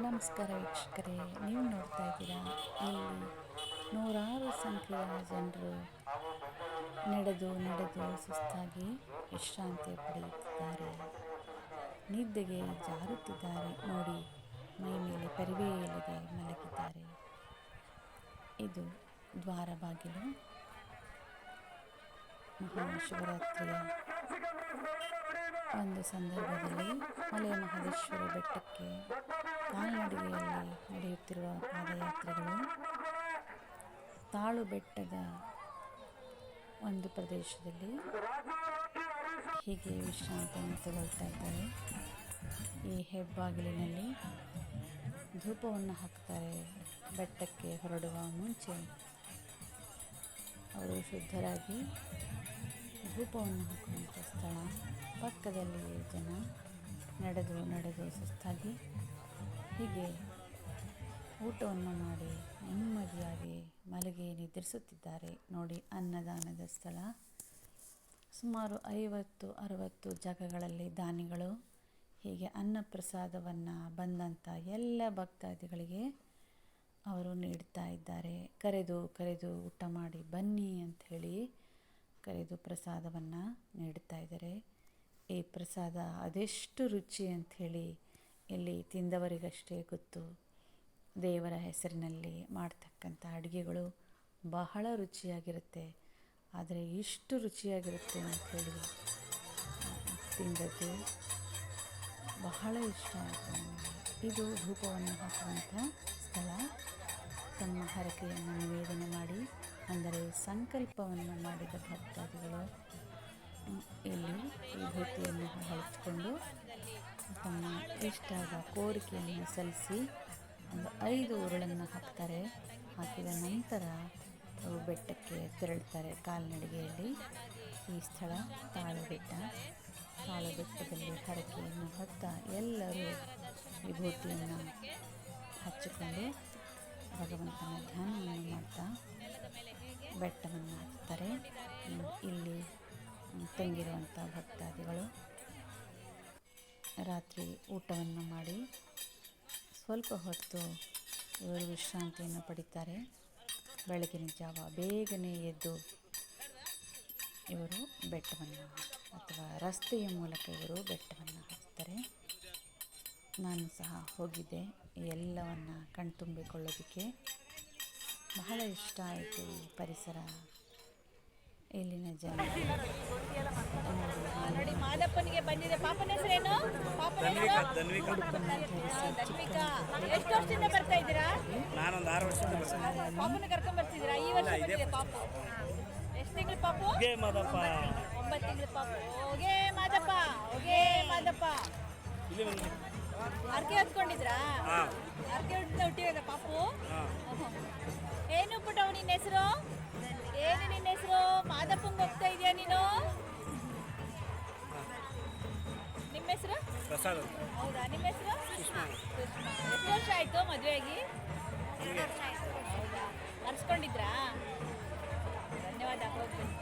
ನಮಸ್ಕಾರ ವೀಕ್ಷಕರೇ, ನೀವು ನೋಡ್ತಾ ಇದ್ದೀರಾ? ಇಲ್ಲಿ ನೂರಾರು ಸಂಖ್ಯೆಯ ಜನರು ನಡೆದು ನಡೆದು ಸುಸ್ತಾಗಿ ವಿಶ್ರಾಂತಿ ಪಡೆಯುತ್ತಿದ್ದಾರೆ. ನಿದ್ದೆಗೆ ಜಾರುತ್ತಿದ್ದಾರೆ. ನೋಡಿ, ಮೈ ಮೇಲೆ ಪರಿವೆ ಮಲಗಿದ್ದಾರೆ. ಇದು ದ್ವಾರ ಬಾಗಿಲು. ಮಹಾಶಿವರಾತ್ರಿಯ ಒಂದು ಸಂದರ್ಭದಲ್ಲಿ ಮಲೆ ಮಹದೇಶ್ವರ ಬೆಟ್ಟಕ್ಕೆ ಕಾಲ್ನಡಿಗೆಯಲ್ಲಿ ನಡೆಯುತ್ತಿರುವ ಪಾದಯಾತ್ರೆಗಳು. ತಾಳು ಬೆಟ್ಟದ ಒಂದು ಪ್ರದೇಶದಲ್ಲಿ ಹೀಗೆ ವಿಶ್ರಾಂತಿಯನ್ನು ತಗೊಳ್ತಾ ಇದ್ದಾರೆ. ಈ ಹೆಬ್ಬಾಗಿಲಿನಲ್ಲಿ ಧೂಪವನ್ನು ಹಾಕ್ತಾರೆ ಬೆಟ್ಟಕ್ಕೆ ಹೊರಡುವ ಮುಂಚೆ ಅವರು ಶುದ್ಧರಾಗಿ ಧೂಪವನ್ನು ಹಾಕುವಂಥ ಸ್ಥಳ. ಪಕ್ಕದಲ್ಲಿ ಜನ ನಡೆದು ನಡೆದು ಸುಸ್ತಾಗಿ ಹೀಗೆ ಊಟವನ್ನು ಮಾಡಿ ನೆಮ್ಮದಿಯಾಗಿ ಮಲಗಿ ನಿದ್ರಿಸುತ್ತಿದ್ದಾರೆ. ನೋಡಿ, ಅನ್ನದಾನದ ಸ್ಥಳ. ಸುಮಾರು ಐವತ್ತು, ಅರವತ್ತು ಜಾಗಗಳಲ್ಲಿ ದಾನಿಗಳು. ಹೀಗೆ ಅನ್ನಪ್ರಸಾದವನ್ನು ಬಂದಂಥ ಎಲ್ಲ ಭಕ್ತಾದಿಗಳಿಗೆ ಅವರು ನೀಡ್ತಾ ಇದ್ದಾರೆ. ಕರೆದು ಕರೆದು ಊಟ ಮಾಡಿ ಬನ್ನಿ ಅಂಥೇಳಿ ಕರೆದು ಪ್ರಸಾದವನ್ನು ನೀಡ್ತಾ ಇದ್ದಾರೆ. ಈ ಪ್ರಸಾದ, ಅದೆಷ್ಟು ರುಚಿ ಅಂಥೇಳಿ ಇಲ್ಲಿ ತಿಂದವರಿಗಷ್ಟೇ ಗೊತ್ತು. ದೇವರ ಹೆಸರಿನಲ್ಲಿ ಮಾಡ್ತಕ್ಕಂಥ ಅಡುಗೆಗಳು ಬಹಳ ರುಚಿಯಾಗಿರುತ್ತೆ. ಆದರೆ ಇಷ್ಟು ರುಚಿಯಾಗಿರುತ್ತೆ ಅಂಥೇಳಿ ತಿಂದದ್ದು ಬಹಳ ಇಷ್ಟ ಆಯಿತು ಇದು ಧೂಪವನ್ನು ಹಾಕುವಂಥ ಸ್ಥಳ ತಮ್ಮ ಹರಕೆಯನ್ನು ನಿವೇದನೆ ಮಾಡಿ, ಅಂದರೆ ಸಂಕಲ್ಪವನ್ನು ಮಾಡಿದ ಭಕ್ತಾದಿಗಳು, ಇಲ್ಲಿ ವಿಭೂತಿಯನ್ನು ಹಚ್ಚಿಕೊಂಡು ತಮ್ಮ ಇಷ್ಟದ ಕೋರಿಕೆಯನ್ನು ಸಲ್ಲಿಸಿ ಒಂದು ಐದು ಉರುಳನ್ನು ಹಾಕ್ತಾರೆ. ಹಾಕಿದ ನಂತರ ಬೆಟ್ಟಕ್ಕೆ ತೆರಳುತ್ತಾರೆ. ಕಾಲ್ನಡಿಗೆಯಲ್ಲಿ ಈ ಸ್ಥಳ ತಾಳಬೆಟ್ಟ. ಬೆಟ್ಟ ತಾಳು ಬೆಟ್ಟದಲ್ಲಿ ಹರಕೆಯನ್ನು ಹೊತ್ತ ಎಲ್ಲರೂ ವಿಭೂತಿಯನ್ನು ಹಚ್ಚಿಕೊಂಡು ಭಗವಂತನ ಧ್ಯಾನವನ್ನು ಮಾಡ್ತಾ ಬೆಟ್ಟವನ್ನು ಹತ್ತಾರೆ ಇಲ್ಲಿ ತಂಗಿರುವಂಥ ಭಕ್ತಾದಿಗಳು ರಾತ್ರಿ ಊಟವನ್ನು ಮಾಡಿ ಸ್ವಲ್ಪ ಹೊತ್ತು ಇವರು ವಿಶ್ರಾಂತಿಯನ್ನು ಪಡಿತಾರೆ. ಬೆಳಗಿನ ಜಾವ ಬೇಗನೆ ಎದ್ದು ಇವರು ಬೆಟ್ಟವನ್ನು ಅಥವಾ ರಸ್ತೆಯ ಮೂಲಕ ಇವರು ಬೆಟ್ಟವನ್ನು ಹತ್ತಾರೆ ನಾನು ಸಹ ಹೋಗಿದ್ದೆ. ಎಲ್ಲವನ್ನು ಕಣ್ತುಂಬಿಕೊಳ್ಳೋದಕ್ಕೆ ಬಹಳ ಇಷ್ಟ ಆಯಿತು ಈ ಪರಿಸರ ಇಲ್ಲಿನ ಜನ. ಮಾದಪ್ಪನಿಗೆ ಬಂದಿದೆ. ಪಾಪನ ಹೆಸರೇನು? ಪಾಪನ ಎಷ್ಟು ವರ್ಷದಿಂದ ಬರ್ತಾ ಇದ್ದೀರಾ? ನಾನೊಂದು ಆರು ವರ್ಷದಿಂದ ಬರ್ತೀನಿ ಪಾಪನ ಕರ್ಕೊಂಡ್ ಬರ್ತಿದ್ದೀರಾ? ಈ ವರ್ಷ ಬಂದಿದೆ ಪಾಪು. ಎಷ್ಟು ತಿಂಗಳು ಪಾಪು? ಹೀಗೆ ಮಾದಪ್ಪ ಒಂಬತ್ತು ತಿಂಗಳು ಪಾಪು. ಹೋಗೇ ಮಾದಪ್ಪ ಹೋಗೇ ಮಾದಪ್ಪ. ಅರ್ಕೆ ಹೊತ್ಕೊಂಡಿದ್ರಾ? ಅರ್ಕೆ ಹುಟ್ಟಿದ ಪಾಪು? ಏನು ಪುಟ್ಟವು ನಿನ್ನ ಹೆಸರು? ಏನು ನಿನ್ನ ಹೆಸರು? ಮಾದಪ್ಪಂಗೆ ಹೋಗ್ತಾ ಇದೆಯಾ ನೀನು? ನಿಮ್ಮ ಹೆಸರು? ಪ್ರಸಾದ್ ಹೌದಾ? ನಿಮ್ಮ ಹೆಸರು? ಸುಷ್ಮಾ. ಎಷ್ಟು ವರ್ಷ ಆಯ್ತು ಮದುವೆಯಾಗಿ? ಹೌದಾ? ಮರ್ಸ್ಕೊಂಡಿದ್ರಾ ಧನ್ಯವಾದ ಹೋಗ್ತೀನಿ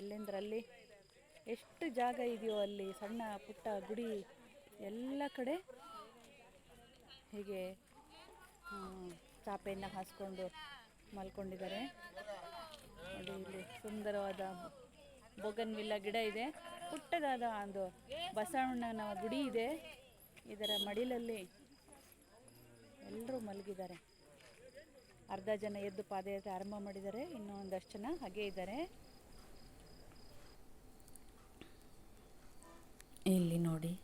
ಎಲ್ಲೆಂದ್ರಲ್ಲಿ? ಎಷ್ಟು ಜಾಗ ಇದೆಯೋ ಅಲ್ಲಿ ಸಣ್ಣ ಪುಟ್ಟ ಗುಡಿ ಎಲ್ಲ ಕಡೆ ಹೀಗೆ ಚಾಪೆಯನ್ನು ಹಾಸ್ಕೊಂಡು ಮಲ್ಕೊಂಡಿದ್ದಾರೆ. ನೋಡಿ ಇಲ್ಲಿ ಸುಂದರವಾದ ಬೊಗನ್ವಿಲ್ಲ ಗಿಡ ಇದೆ. ಪುಟ್ಟದಾದ ಒಂದು ಬಸವಣ್ಣನ ಗುಡಿ ಇದೆ. ಇದರ ಮಡಿಲಲ್ಲಿ ಎಲ್ಲರೂ ಮಲಗಿದ್ದಾರೆ. ಅರ್ಧ ಜನ ಎದ್ದು ಪಾದಯಾತ್ರೆ ಆರಂಭ ಮಾಡಿದ್ದಾರೆ. ಇನ್ನೂ ಒಂದಷ್ಟು ಜನ ಹಾಗೆ ಇದ್ದಾರೆ. ಇಲ್ಲಿ ನೋಡಿ.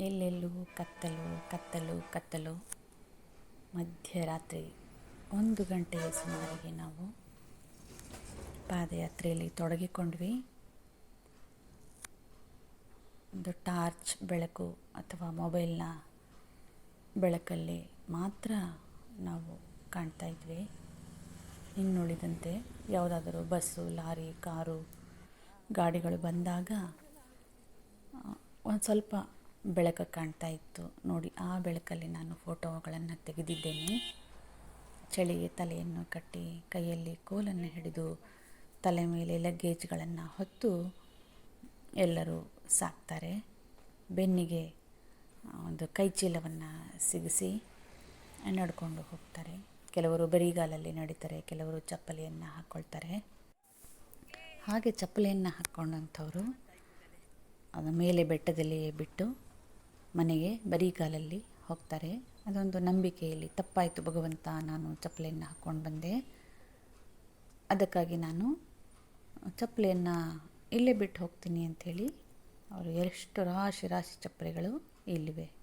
ಎಲ್ಲೆಲ್ಲೂ ಕತ್ತಲು ಕತ್ತಲು ಕತ್ತಲು. ಮಧ್ಯರಾತ್ರಿ ಒಂದು ಗಂಟೆಯ ಸುಮಾರಿಗೆ ನಾವು ಪಾದಯಾತ್ರೆಯಲ್ಲಿ ತೊಡಗಿಕೊಂಡ್ವಿ. ಒಂದು ಟಾರ್ಚ್ ಬೆಳಕು ಅಥವಾ ಮೊಬೈಲ್ನ ಬೆಳಕಲ್ಲಿ ಮಾತ್ರ ನಾವು ಕಾಣ್ತಾ ಇದ್ವಿ. ಇನ್ನುಳಿದಂತೆ ಯಾವುದಾದರೂ ಬಸ್ಸು, ಲಾರಿ, ಕಾರು, ಗಾಡಿಗಳು ಬಂದಾಗ ಒಂದು ಸ್ವಲ್ಪ ಬೆಳಕು ಕಾಣ್ತಾ ಇತ್ತು. ನೋಡಿ, ಆ ಬೆಳಕಲ್ಲಿ ನಾನು ಫೋಟೋಗಳನ್ನು ತೆಗೆದಿದ್ದೇನೆ. ಚಳಿಗೆ ತಲೆಯನ್ನು ಕಟ್ಟಿ ಕೈಯಲ್ಲಿ ಕೋಲನ್ನು ಹಿಡಿದು ತಲೆ ಮೇಲೆ ಲಗ್ಗೇಜ್ಗಳನ್ನು ಹೊತ್ತು ಎಲ್ಲರೂ ಸಾಕ್ತಾರೆ. ಬೆನ್ನಿಗೆ ಒಂದು ಕೈಚೀಲವನ್ನು ಸಿಗಿಸಿ ನಡ್ಕೊಂಡು ಹೋಗ್ತಾರೆ. ಕೆಲವರು ಬರಿಗಾಲಲ್ಲಿ ನಡೀತಾರೆ, ಕೆಲವರು ಚಪ್ಪಲಿಯನ್ನು ಹಾಕ್ಕೊಳ್ತಾರೆ ಹಾಗೆ ಚಪ್ಪಲಿಯನ್ನು ಹಾಕ್ಕೊಂಡಂಥವ್ರು ಮೇಲೆ ಬೆಟ್ಟದಲ್ಲಿ ಬಿಟ್ಟು ಮನೆಗೆ ಬರಿಗಾಲಲ್ಲಿ ಹೋಗ್ತಾರೆ. ಅದೊಂದು ನಂಬಿಕೆಯಲ್ಲಿ ತಪ್ಪಾಯಿತು ಭಗವಂತ, ನಾನು ಚಪ್ಪಲಿಯನ್ನು ಹಾಕ್ಕೊಂಡು ಬಂದೆ. ಅದಕ್ಕಾಗಿ ನಾನು ಚಪ್ಪಲಿಯನ್ನು ಇಲ್ಲೇ ಬಿಟ್ಟು ಹೋಗ್ತೀನಿ ಅಂಥೇಳಿ ಅವರು ಎಷ್ಟು ರಾಶಿ ರಾಶಿ ಚಪ್ಪಲಿಗಳು ಇಲ್ಲಿವೆ.